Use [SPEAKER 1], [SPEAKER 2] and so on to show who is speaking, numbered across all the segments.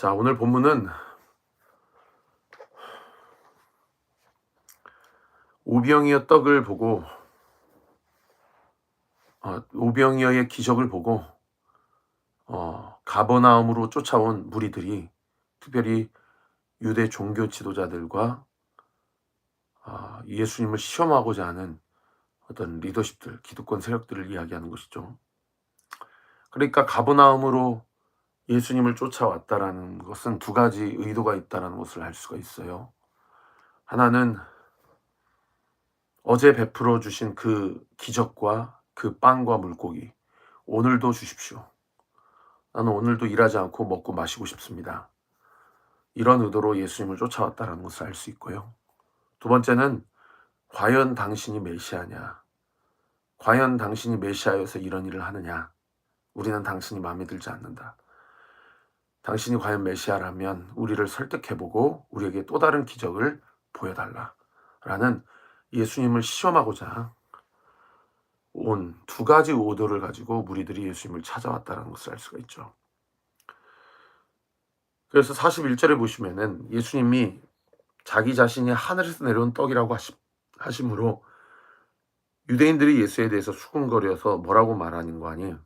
[SPEAKER 1] 자, 오늘 본문은 오병이어 떡을 보고 어, 오병이어의 기적을 보고 어, 가버나움으로 쫓아온 무리들이 특별히 유대 종교 지도자들과 아, 예수님을 시험하고자 하는 어떤 리더십들, 기득권 세력들을 이야기하는 것이죠. 그러니까 가버나움으로 예수님을 쫓아왔다라는 것은 두 가지 의도가 있다라는 것을 알 수가 있어요. 하나는 어제 베풀어 주신 그 기적과 그 빵과 물고기 오늘도 주십시오. 나는 오늘도 일하지 않고 먹고 마시고 싶습니다. 이런 의도로 예수님을 쫓아왔다라는 것을 알 수 있고요. 두 번째는 과연 당신이 메시아냐? 과연 당신이 메시아여서 이런 일을 하느냐? 우리는 당신이 마음에 들지 않는다. 당신이 과연 메시아라면 우리를 설득해보고 우리에게 또 다른 기적을 보여달라. 라는 예수님을 시험하고자 온 두 가지 오도를 가지고 무리들이 예수님을 찾아왔다는 것을 알 수가 있죠. 그래서 41절에 보시면은 예수님이 자기 자신이 하늘에서 내려온 떡이라고 하심으로 유대인들이 예수에 대해서 수군거려서 뭐라고 말하는 거 아니에요?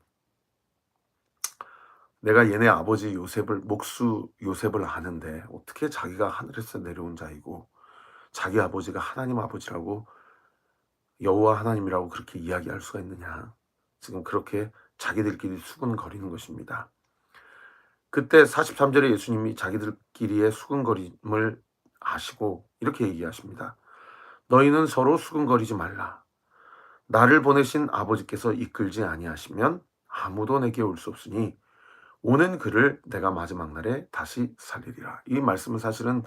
[SPEAKER 1] 내가 얘네 아버지 요셉을 목수 요셉을 아는데 어떻게 자기가 하늘에서 내려온 자이고 자기 아버지가 하나님 아버지라고 여호와 하나님이라고 그렇게 이야기할 수가 있느냐? 지금 그렇게 자기들끼리 수군거리는 것입니다. 그때 43절에 예수님이 자기들끼리의 수군거림을 아시고 이렇게 얘기하십니다. 너희는 서로 수군거리지 말라. 나를 보내신 아버지께서 이끌지 아니하시면 아무도 내게 올 수 없으니 오는 그를 내가 마지막 날에 다시 살리리라. 이 말씀은 사실은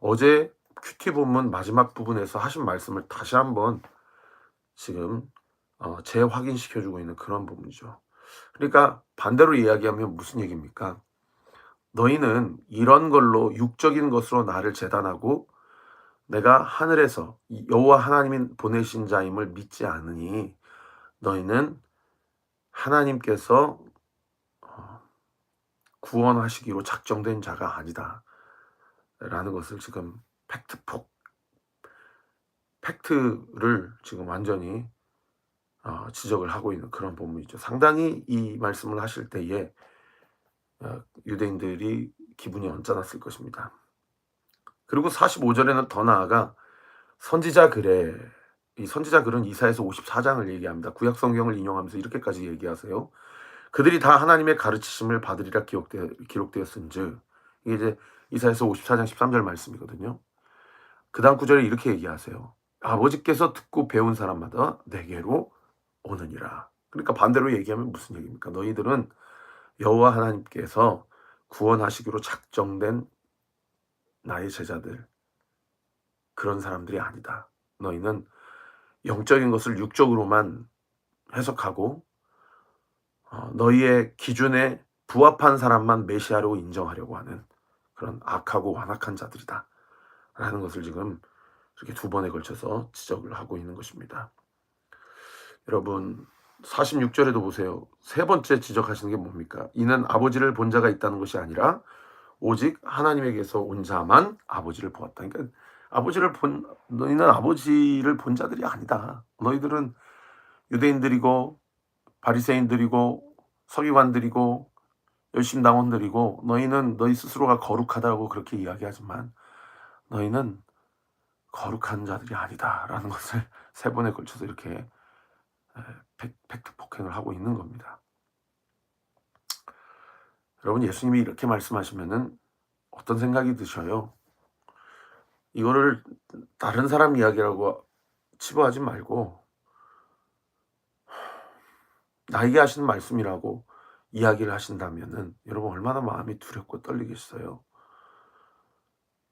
[SPEAKER 1] 어제 큐티 본문 마지막 부분에서 하신 말씀을 다시 한번 지금 어, 재확인시켜 주고 있는 그런 부분이죠. 그러니까 반대로 이야기하면 무슨 얘기입니까? 너희는 이런 걸로 육적인 것으로 나를 재단하고 내가 하늘에서 여호와 하나님이 보내신 자임을 믿지 않으니 너희는 하나님께서 어, 구원하시기로 작정된 자가 아니다. 라는 것을 지금 팩트 폭 팩트를 지금 완전히 어, 지적을 하고 있는 그런 본문이죠. 상당히 이 말씀을 하실 때에 어, 유대인들이 기분이 언짢았을 것입니다. 그리고 45절에는 더 나아가 선지자 글에 이 선지자 글은 이사에서 54장을 얘기합니다. 구약 성경을 인용하면서 이렇게까지 얘기하세요. 그들이 다 하나님의 가르치심을 받으리라 기록되어, 기록되었은즉 이게 이제 이사에서 54장 13절 말씀이거든요. 그 다음 구절에 이렇게 얘기하세요. 아버지께서 듣고 배운 사람마다 내게로 오느니라. 그러니까 반대로 얘기하면 무슨 얘기입니까? 너희들은 여호와 하나님께서 구원하시기로 작정된 나의 제자들 그런 사람들이 아니다. 너희는 영적인 것을 육적으로만 해석하고 어, 너희의 기준에 부합한 사람만 메시아로 인정하려고 하는 그런 악하고 완악한 자들이다. 라는 것을 지금 이렇게 두 번에 걸쳐서 지적을 하고 있는 것입니다. 여러분 46절에도 보세요. 세 번째 지적하시는 게 뭡니까? 이는 아버지를 본 자가 있다는 것이 아니라 오직 하나님에게서 온 자만 아버지를 보았다. 그러니까 아버지를 본 너희는 아버지를 본 자들이 아니다. 너희들은 유대인들이고 바리새인들이고 서기관들이고 열심 당원들이고 너희는 너희 스스로가 거룩하다고 그렇게 이야기하지만 너희는 거룩한 자들이 아니다라는 것을 세 번에 걸쳐서 이렇게 팩트 폭행을 하고 있는 겁니다. 여러분 예수님이 이렇게 말씀하시면은 어떤 생각이 드셔요? 이거를 다른 사람 이야기라고 치부하지 말고 나에게 하시는 말씀이라고 이야기를 하신다면은 여러분 얼마나 마음이 두렵고 떨리겠어요.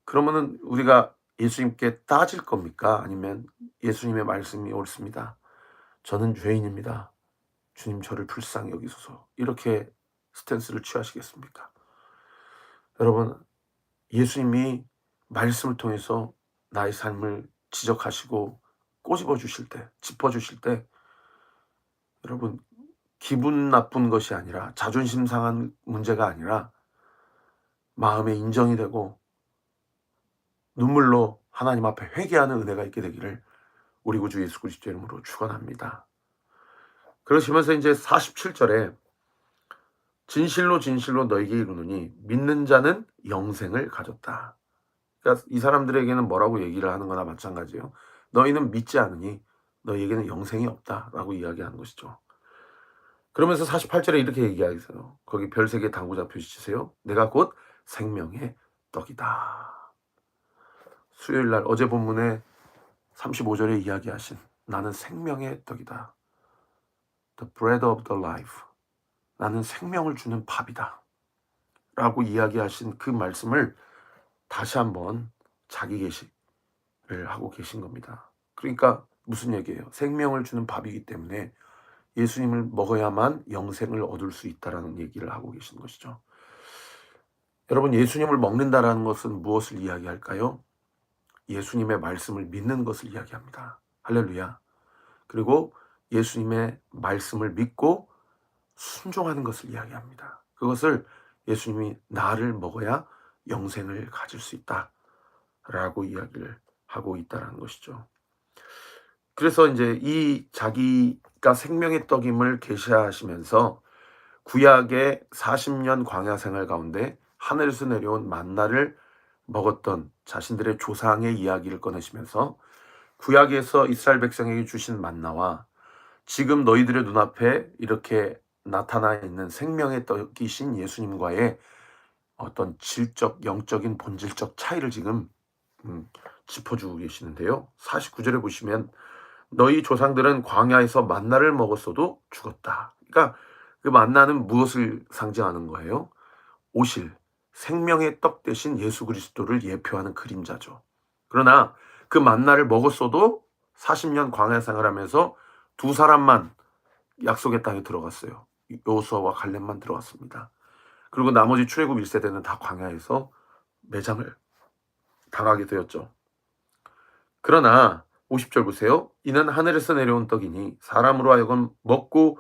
[SPEAKER 1] 그러면은 우리가 예수님께 따질 겁니까? 아니면 예수님의 말씀이 옳습니다. 저는 죄인입니다. 주님 저를 불쌍히 여기소서. 이렇게 스탠스를 취하시겠습니까? 여러분, 예수님이 말씀을 통해서 나의 삶을 지적하시고 꼬집어 주실 때, 짚어 주실 때, 여러분, 기분 나쁜 것이 아니라 자존심 상한 문제가 아니라 마음에 인정이 되고 눈물로 하나님 앞에 회개하는 은혜가 있게 되기를 우리 구주 예수 그리스도 이름으로 축원합니다. 그러시면서 이제 47절에 진실로 진실로 너에게 이르노니 믿는 자는 영생을 가졌다. 그러니까 이 사람들에게는 뭐라고 얘기를 하는 거나 마찬가지예요. 너희는 믿지 않으니 너희에게는 영생이 없다라고 이야기하는 것이죠. 그러면서 48절에 이렇게 얘기하세요. 거기 별세개 당구자 표시치세요. 내가 곧 생명의 떡이다. 수요일 날 어제 본문에 35절에 이야기하신 나는 생명의 떡이다. The bread of the life. 나는 생명을 주는 밥이다. 라고 이야기하신 그 말씀을 다시 한번 자기 계시를 하고 계신 겁니다. 그러니까 무슨 얘기예요? 생명을 주는 밥이기 때문에 예수님을 먹어야만 영생을 얻을 수 있다라는 얘기를 하고 계신 것이죠. 여러분 예수님을 먹는다라는 것은 무엇을 이야기할까요? 예수님의 말씀을 믿는 것을 이야기합니다. 할렐루야. 그리고 예수님의 말씀을 믿고 순종하는 것을 이야기합니다. 그것을 예수님이 나를 먹어야 영생을 가질 수 있다 라고 이야기를 하고 있다라는 것이죠. 그래서 이제 이 자기 가 생명의 떡임을 계시하시면서 구약의 40년 광야 생활 가운데 하늘에서 내려온 만나를 먹었던 자신들의 조상의 이야기를 꺼내시면서 구약에서 이스라엘 백성에게 주신 만나와 지금 너희들의 눈앞에 이렇게 나타나 있는 생명의 떡이신 예수님과의 어떤 질적, 영적인 본질적 차이를 지금 음, 짚어주고 계시는데요. 49절에 보시면 너희 조상들은 광야에서 만나를 먹었어도 죽었다. 그러니까 그 만나는 무엇을 상징하는 거예요? 오실 생명의 떡 대신 예수 그리스도를 예표하는 그림자죠. 그러나 그 만나를 먹었어도 40년 광야 생활하면서 두 사람만 약속의 땅에 들어갔어요. 요수아와 갈렙만 들어갔습니다. 그리고 나머지 출애굽 1세대는 다 광야에서 매장을 당하게 되었죠. 그러나 50절 보세요. 이는 하늘에서 내려온 떡이니 사람으로 하여금 먹고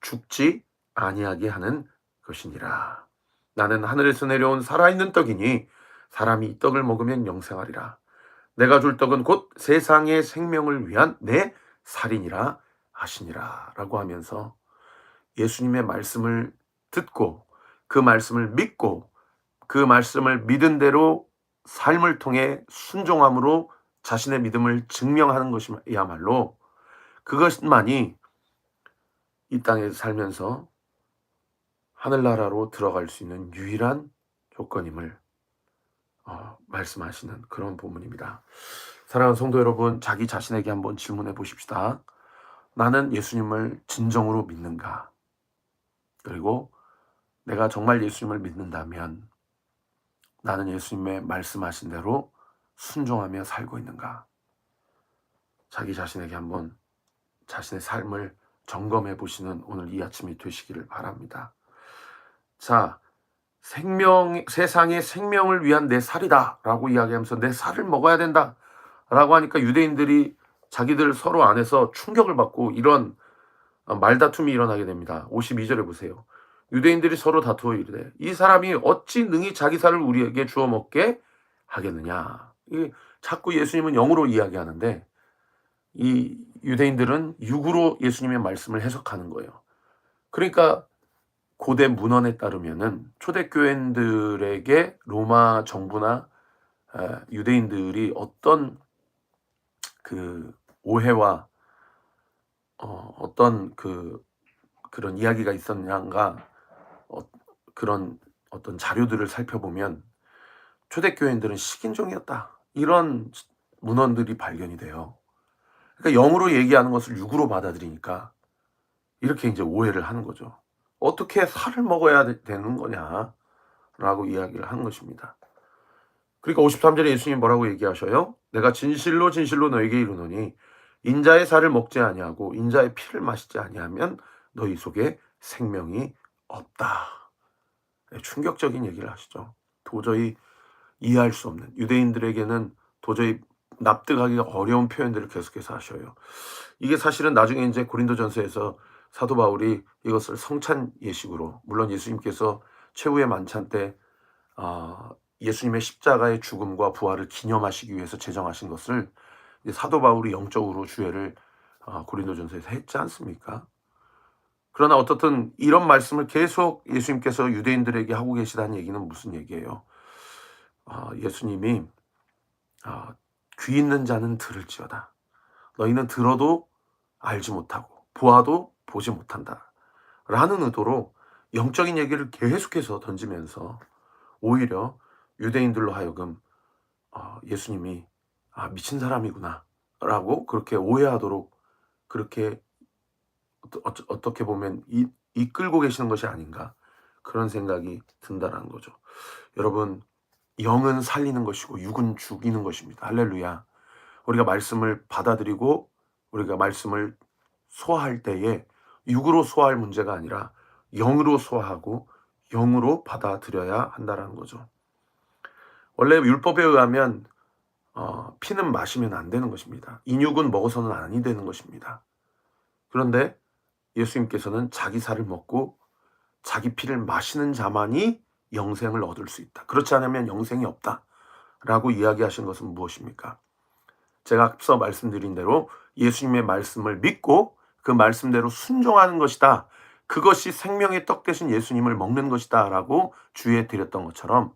[SPEAKER 1] 죽지 아니하게 하는 것이니라. 나는 하늘에서 내려온 살아있는 떡이니 사람이 이 떡을 먹으면 영생하리라. 내가 줄 떡은 곧 세상의 생명을 위한 내 살이니라 하시니라. 라고 하면서 예수님의 말씀을 듣고 그 말씀을 믿고 그 말씀을 믿은 대로 삶을 통해 순종함으로 자신의 믿음을 증명하는 것이야말로 그것만이 이 땅에 살면서 하늘나라로 들어갈 수 있는 유일한 조건임을 어, 말씀하시는 그런 본문입니다. 사랑하는 성도 여러분, 자기 자신에게 한번 질문해 보십시다. 나는 예수님을 진정으로 믿는가? 그리고 내가 정말 예수님을 믿는다면 나는 예수님의 말씀하신 대로 순종하며 살고 있는가? 자기 자신에게 한번 자신의 삶을 점검해 보시는 오늘 이 아침이 되시기를 바랍니다. 자, 생명, 세상의 생명을 위한 내 살이다. 라고 이야기하면서 내 살을 먹어야 된다. 라고 하니까 유대인들이 자기들 서로 안에서 충격을 받고 이런 말다툼이 일어나게 됩니다. 52절에 보세요. 유대인들이 서로 다투어 이르되 이 사람이 어찌 능히 자기 살을 우리에게 주어 먹게 하겠느냐. 이 자꾸 예수님은 영으로 이야기하는데 이 유대인들은 육으로 예수님의 말씀을 해석하는 거예요. 그러니까 고대 문헌에 따르면은 초대교인들에게 로마 정부나 유대인들이 어떤 그 오해와 어, 어떤 그 그런 이야기가 있었냐가 어, 그런 어떤 자료들을 살펴보면 초대교인들은 식인종이었다 이런 문헌들이 발견이 돼요. 그러니까 영으로 얘기하는 것을 육으로 받아들이니까 이렇게 이제 오해를 하는 거죠. 어떻게 살을 먹어야 되는 거냐? 라고 이야기를 하는 것입니다. 그러니까 53절에 예수님 뭐라고 얘기하셔요? 내가 진실로 진실로 너에게 이르노니 인자의 살을 먹지 아니하고 인자의 피를 마시지 아니하면 너희 속에 생명이 없다. 네, 충격적인 얘기를 하시죠. 도저히 이해할 수 없는 유대인들에게는 도저히 납득하기가 어려운 표현들을 계속해서 하셔요. 이게 사실은 나중에 이제 고린도전서에서 사도 바울이 이것을 성찬 예식으로 물론 예수님께서 최후의 만찬 때 어, 예수님의 십자가의 죽음과 부활을 기념하시기 위해서 제정하신 것을 사도 바울이 영적으로 주회를 어, 고린도전서에서 했지 않습니까? 그러나 어떻든 이런 말씀을 계속 예수님께서 유대인들에게 하고 계시다는 얘기는 무슨 얘기예요? 어, 예수님이 어, 귀 있는 자는 들을지어다. 너희는 들어도 알지 못하고 보아도 보지 못한다. 라는 의도로 영적인 얘기를 계속해서 던지면서 오히려 유대인들로 하여금 어, 예수님이 아, 미친 사람이구나 라고 그렇게 오해하도록 그렇게 어, 어떻게 보면 이, 이끌고 계시는 것이 아닌가 그런 생각이 든다라는 거죠. 여러분 영은 살리는 것이고 육은 죽이는 것입니다. 할렐루야. 우리가 말씀을 받아들이고 우리가 말씀을 소화할 때에 육으로 소화할 문제가 아니라 영으로 소화하고 영으로 받아들여야 한다라는 거죠. 원래 율법에 의하면 어, 피는 마시면 안 되는 것입니다. 인육은 먹어서는 아니 되는 것입니다. 그런데 예수님께서는 자기 살을 먹고 자기 피를 마시는 자만이 영생을 얻을 수 있다. 그렇지 않으면 영생이 없다. 라고 이야기하신 것은 무엇입니까? 제가 앞서 말씀드린 대로 예수님의 말씀을 믿고 그 말씀대로 순종하는 것이다. 그것이 생명의 떡 대신 예수님을 먹는 것이다. 라고 주의해 드렸던 것처럼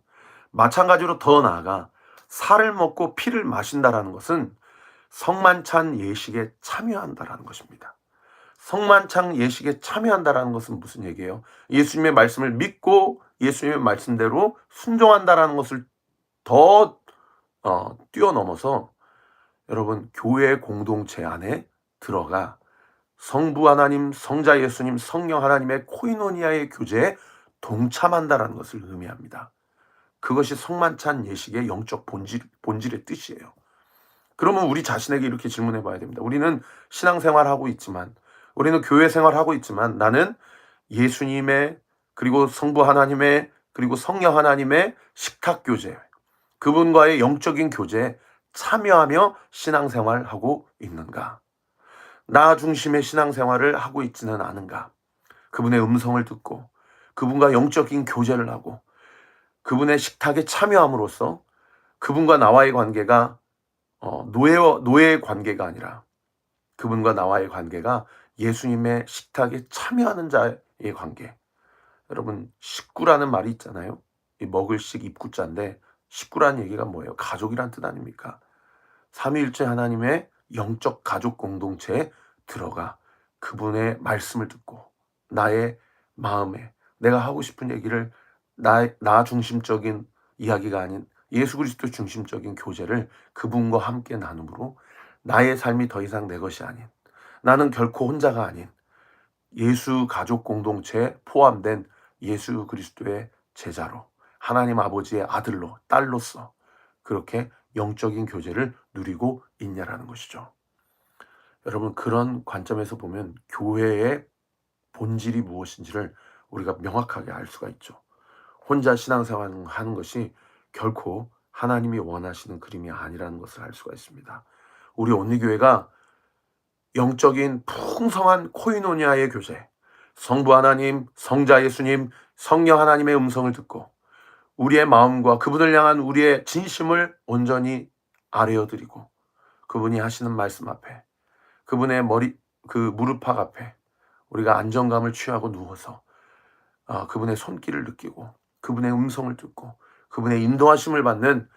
[SPEAKER 1] 마찬가지로 더 나아가 살을 먹고 피를 마신다라는 것은 성만찬 예식에 참여한다라는 것입니다. 성만찬 예식에 참여한다라는 것은 무슨 얘기예요? 예수님의 말씀을 믿고 예수님의 말씀대로 순종한다라는 것을 더 어, 뛰어넘어서 여러분 교회 공동체 안에 들어가 성부 하나님, 성자 예수님, 성령 하나님의 코이노니아의 교제에 동참한다라는 것을 의미합니다. 그것이 성만찬 예식의 영적 본질, 본질의 뜻이에요. 그러면 우리 자신에게 이렇게 질문해 봐야 됩니다. 우리는 신앙생활 하고 있지만 우리는 교회 생활하고 있지만 나는 예수님의 그리고 성부 하나님의 그리고 성령 하나님의 식탁 교제 그분과의 영적인 교제에 참여하며 신앙생활하고 있는가? 나 중심의 신앙생활을 하고 있지는 않은가? 그분의 음성을 듣고 그분과 영적인 교제를 하고 그분의 식탁에 참여함으로써 그분과 나와의 관계가 어, 노예 노예의 관계가 아니라 그분과 나와의 관계가 예수님의 식탁에 참여하는 자의 관계. 여러분 식구라는 말이 있잖아요. 이 먹을 식 입구자인데 식구라는 얘기가 뭐예요? 가족이란 뜻 아닙니까? 삼위일체 하나님의 영적 가족 공동체에 들어가 그분의 말씀을 듣고 나의 마음에 내가 하고 싶은 얘기를 나, 나 중심적인 이야기가 아닌 예수 그리스도 중심적인 교제를 그분과 함께 나눔으로 나의 삶이 더 이상 내 것이 아닌 나는 결코 혼자가 아닌 예수 가족 공동체에 포함된 예수 그리스도의 제자로 하나님 아버지의 아들로 딸로서 그렇게 영적인 교제를 누리고 있냐라는 것이죠. 여러분 그런 관점에서 보면 교회의 본질이 무엇인지를 우리가 명확하게 알 수가 있죠. 혼자 신앙생활 하는 것이 결코 하나님이 원하시는 그림이 아니라는 것을 알 수가 있습니다. 우리 온리교회가 영적인 풍성한 코이노니아의 교제, 성부 하나님, 성자 예수님, 성령 하나님의 음성을 듣고 우리의 마음과 그분을 향한 우리의 진심을 온전히 아뢰어 드리고 그분이 하시는 말씀 앞에 그분의 머리 그 무릎팍 앞에 우리가 안정감을 취하고 누워서 아, 그분의 손길을 느끼고 그분의 음성을 듣고 그분의 인도하심을 받는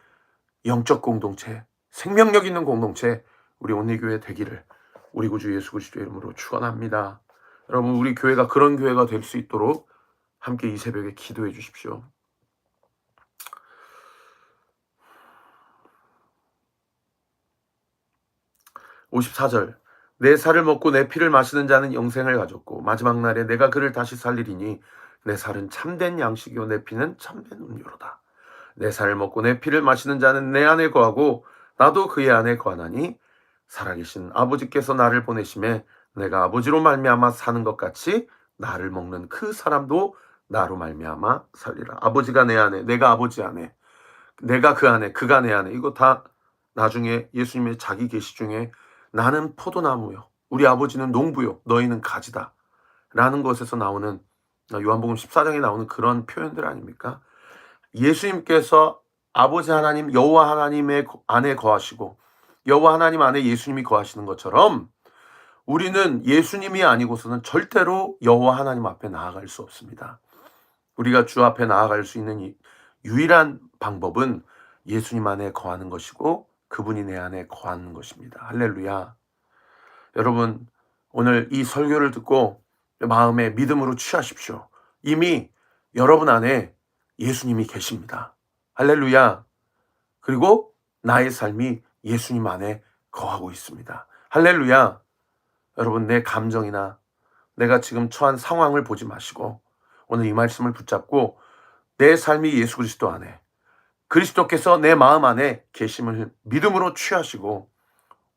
[SPEAKER 1] 영적 공동체, 생명력 있는 공동체 우리 온리교회 되기를 우리 구주 예수 그리스도의 이름으로 축원합니다. 여러분 우리 교회가 그런 교회가 될 수 있도록 함께 이 새벽에 기도해 주십시오. (54절) 내 살을 먹고 내 피를 마시는 자는 영생을 가졌고 마지막 날에 내가 그를 다시 살리리니 내 살은 참된 양식이요 내 피는 참된 음료로다. 내 살을 먹고 내 피를 마시는 자는 내 안에 거하고 나도 그의 안에 거하나니 살아계신 아버지께서 나를 보내심에 내가 아버지로 말미암아 사는 것 같이 나를 먹는 그 사람도 나로 말미암아 살리라. 아버지가 내 안에, 내가 아버지 안에, 내가 그 안에, 그가 내 안에. 이거 다 나중에 예수님의 자기 계시 중에 나는 포도나무요. 우리 아버지는 농부요. 너희는 가지다. 라는 것에서 나오는 요한복음 14장에 나오는 그런 표현들 아닙니까? 예수님께서 아버지 하나님 여호와 하나님의 안에 거하시고 여호와 하나님 안에 예수님이 거하시는 것처럼 우리는 예수님이 아니고서는 절대로 여호와 하나님 앞에 나아갈 수 없습니다. 우리가 주 앞에 나아갈 수 있는 이 유일한 방법은 예수님 안에 거하는 것이고 그분이 내 안에 거하는 것입니다. 할렐루야. 여러분 오늘 이 설교를 듣고 마음에 믿음으로 취하십시오. 이미 여러분 안에 예수님이 계십니다. 할렐루야. 그리고 나의 삶이 예수님 안에 거하고 있습니다. 할렐루야. 여러분, 내 감정이나 내가 지금 처한 상황을 보지 마시고 오늘 이 말씀을 붙잡고 내 삶이 예수 그리스도 안에 그리스도께서 내 마음 안에 계심을 믿음으로 취하시고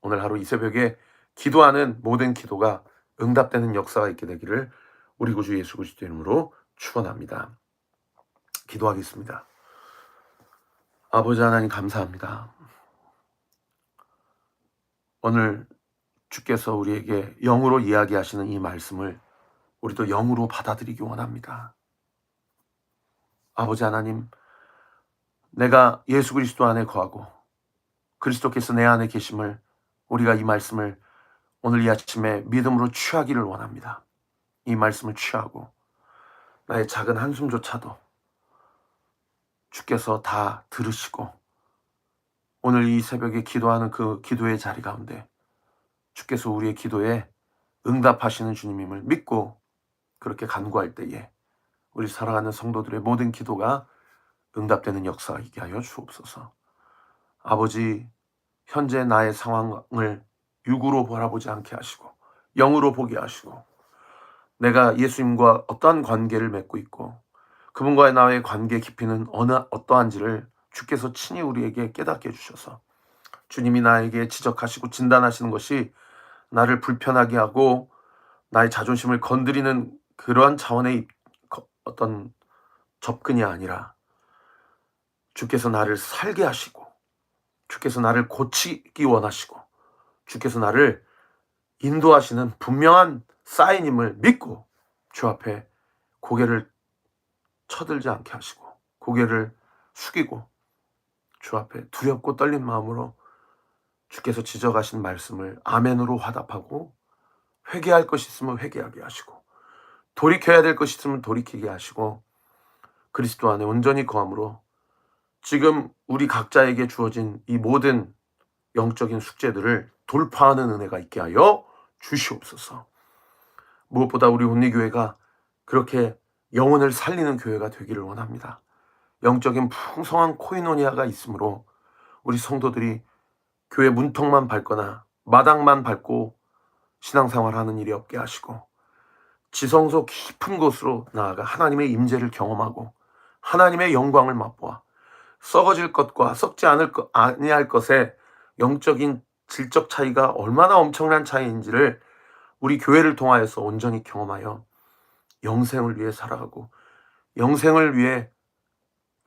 [SPEAKER 1] 오늘 하루 이 새벽에 기도하는 모든 기도가 응답되는 역사가 있게 되기를 우리 구주 예수 그리스도 이름으로 축원합니다. 기도하겠습니다. 아버지 하나님 감사합니다. 오늘 주께서 우리에게 영으로 이야기하시는 이 말씀을 우리도 영으로 받아들이기 원합니다. 아버지 하나님, 내가 예수 그리스도 안에 거하고 그리스도께서 내 안에 계심을 우리가 이 말씀을 오늘 이 아침에 믿음으로 취하기를 원합니다. 이 말씀을 취하고 나의 작은 한숨조차도 주께서 다 들으시고 오늘 이 새벽에 기도하는 그 기도의 자리 가운데 주께서 우리의 기도에 응답하시는 주님임을 믿고 그렇게 간구할 때에 우리 사랑하는 성도들의 모든 기도가 응답되는 역사가 있게 하여 주옵소서. 아버지, 현재 나의 상황을 육으로 바라보지 않게 하시고 영으로 보게 하시고 내가 예수님과 어떠한 관계를 맺고 있고 그분과의 나의 관계 깊이는 어느 어떠한지를 주께서 친히 우리에게 깨닫게 해주셔서 주님이 나에게 지적하시고 진단하시는 것이 나를 불편하게 하고 나의 자존심을 건드리는 그러한 차원의 어떤 접근이 아니라 주께서 나를 살게 하시고 주께서 나를 고치기 원하시고 주께서 나를 인도하시는 분명한 사인임을 믿고 주 앞에 고개를 쳐들지 않게 하시고 고개를 숙이고 주 앞에 두렵고 떨린 마음으로 주께서 지적하신 말씀을 아멘으로 화답하고 회개할 것이 있으면 회개하게 하시고 돌이켜야 될 것이 있으면 돌이키게 하시고 그리스도 안에 온전히 거함으로 지금 우리 각자에게 주어진 이 모든 영적인 숙제들을 돌파하는 은혜가 있게 하여 주시옵소서. 무엇보다 우리 온리교회가 그렇게 영혼을 살리는 교회가 되기를 원합니다. 영적인 풍성한 코이노니아가 있으므로 우리 성도들이 교회 문턱만 밟거나 마당만 밟고 신앙생활 하는 일이 없게 하시고 지성소 깊은 곳으로 나아가 하나님의 임재를 경험하고 하나님의 영광을 맛보아 썩어질 것과 썩지 않을 것 아니할 것의 영적인 질적 차이가 얼마나 엄청난 차이인지를 우리 교회를 통하여서 온전히 경험하여 영생을 위해 살아가고 영생을 위해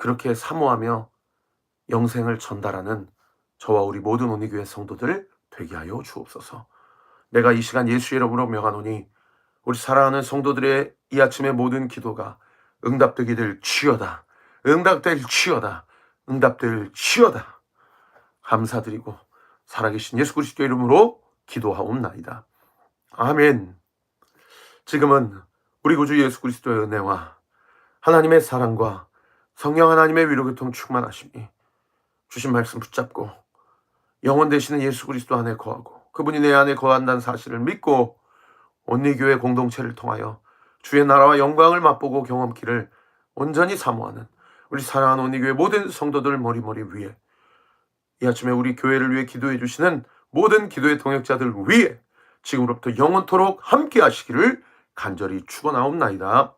[SPEAKER 1] 그렇게 사모하며 영생을 전달하는 저와 우리 모든 온리교회 성도들 되게 하여 주옵소서. 내가 이 시간 예수 이름으로 명하노니 우리 사랑하는 성도들의 이 아침의 모든 기도가 응답되게 될 치여다. 응답될 치여다. 응답될 치여다. 감사드리고 살아계신 예수 그리스도 이름으로 기도하옵나이다. 아멘. 지금은 우리 구주 예수 그리스도의 은혜와 하나님의 사랑과 성령 하나님의 위로 교통 충만하심이 주신 말씀 붙잡고 영원 되시는 예수 그리스도 안에 거하고 그분이 내 안에 거한다는 사실을 믿고 온리교회 공동체를 통하여 주의 나라와 영광을 맛보고 경험키를 온전히 사모하는 우리 사랑하는 온리교회 모든 성도들 머리머리 위에 이 아침에 우리 교회를 위해 기도해 주시는 모든 기도의 동역자들 위에 지금으로부터 영원토록 함께 하시기를 간절히 축원하옵나이다.